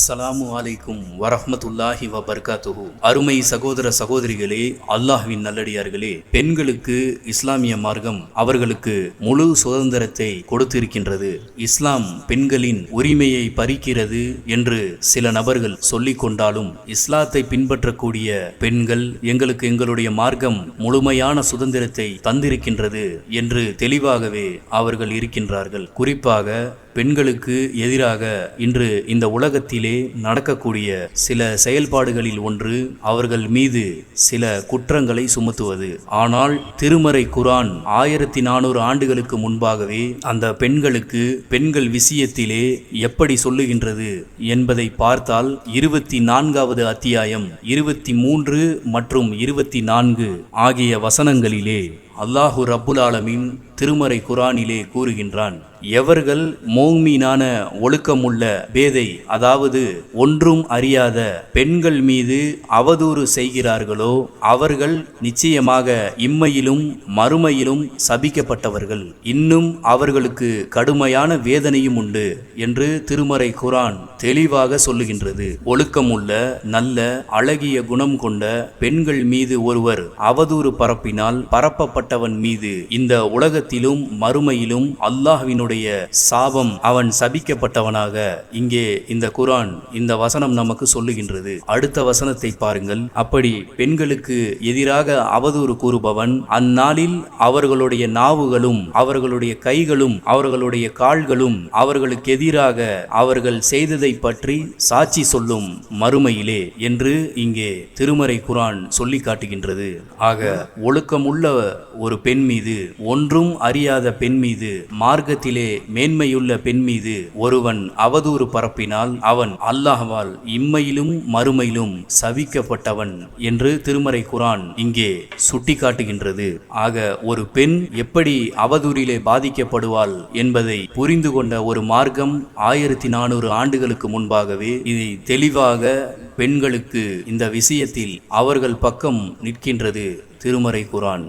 அஸ்ஸலாமு அலைக்கும் வரஹமத்துல்லாஹி வபர்காத்துஹு அருமை சகோதர சகோதரிகளே அல்லாஹ்வின் நல்லடியார்களே பெண்களுக்கு இஸ்லாமிய மார்க்கம் அவர்களுக்கு முழு சுதந்திரத்தை கொடுத்திருக்கின்றது. இஸ்லாம் பெண்களின் உரிமையை பறிக்கிறது என்று சில நபர்கள் சொல்லிக் கொண்டாலும் இஸ்லாத்தை பின்பற்றக்கூடிய பெண்கள் எங்களுக்கு எங்களுடைய மார்க்கம் முழுமையான சுதந்திரத்தை தந்திருக்கின்றது என்று தெளிவாகவே அவர்கள் இருக்கின்றார்கள். குறிப்பாக பெண்களுக்கு எதிராக இன்று இந்த உலகத்திலே நடக்கக்கூடிய சில செயல்பாடுகளில் ஒன்று அவர்கள் மீது சில குற்றங்களை சுமத்துவது. ஆனால் திருமறை குரான் ஆயிரத்தி நானூறு ஆண்டுகளுக்கு முன்பாகவே அந்த பெண்களுக்கு பெண்கள் விஷயத்திலே எப்படி சொல்லுகின்றது என்பதை பார்த்தால் இருபத்தி நான்காவது அத்தியாயம் இருபத்தி மூன்று மற்றும் இருபத்தி நான்கு ஆகிய வசனங்களிலே அல்லாஹு ரப்புல் ஆலமீன் திருமறை குரானிலே கூறுகின்றான் எவர்கள் மோங்மீனான ஒழுக்கமுள்ள பேதை அதாவது ஒன்றும் அறியாத பெண்கள் மீது அவதூறு செய்கிறார்களோ அவர்கள் நிச்சயமாக இம்மையிலும் மறுமையிலும் சபிக்கப்பட்டவர்கள். இன்னும் அவர்களுக்கு கடுமையான வேதனையும் உண்டு என்று திருமறை குரான் தெளிவாக சொல்லுகின்றது. ஒழுக்கமுள்ள நல்ல அழகிய குணம் கொண்ட பெண்கள் மீது ஒருவர் அவதூறு பரப்பினால் பாவப்பட்டவன் மீது இந்த உலகத்திலும் மறுமையிலும் அல்லாஹ்வினுடைய சாபம் அவன் சபிக்கப்பட்டவனாக இங்கே இந்த குரான் இந்த வசனம் நமக்கு சொல்லுகின்றது. அடுத்த வசனத்தை பாருங்கள். அப்படி பெண்களுக்கு எதிராக அவதூறு கூறுபவன் அந்நாளில் அவர்களுடைய நாவுகளும் அவர்களுடைய கைகளும் அவர்களுடைய கால்களும் அவர்களுக்கு எதிராக அவர்கள் செய்ததை பற்றி சாட்சி சொல்லும் மறுமையிலே என்று இங்கே திருமறை குரான் சொல்லி காட்டுகின்றது. ஆக ஒழுக்கமுள்ள ஒரு பெண் மீது ஒன்றும் அறியாத பெண் மீது மார்க்கத்திலே மேன்மையுள்ள பெண் மீது ஒருவன் அவதூறு பரப்பினால் அவன் அல்லாஹ்வால் இம்மையிலும் மறுமையிலும் சவிக்கப்பட்டவன் என்று திருமறை குரான் இங்கே சுட்டிக்காட்டுகின்றது. ஆக ஒரு பெண் எப்படி அவதூறிலே பாதிக்கப்படுவாள் என்பதை புரிந்து கொண்ட ஒரு மார்க்கம் ஆயிரத்தி நானூறு ஆண்டுகளுக்கு முன்பாகவே இதை தெளிவாக பெண்களுக்கு இந்த விஷயத்தில் அவர்கள் பக்கம் நிற்கின்றது திருமறை குரான்.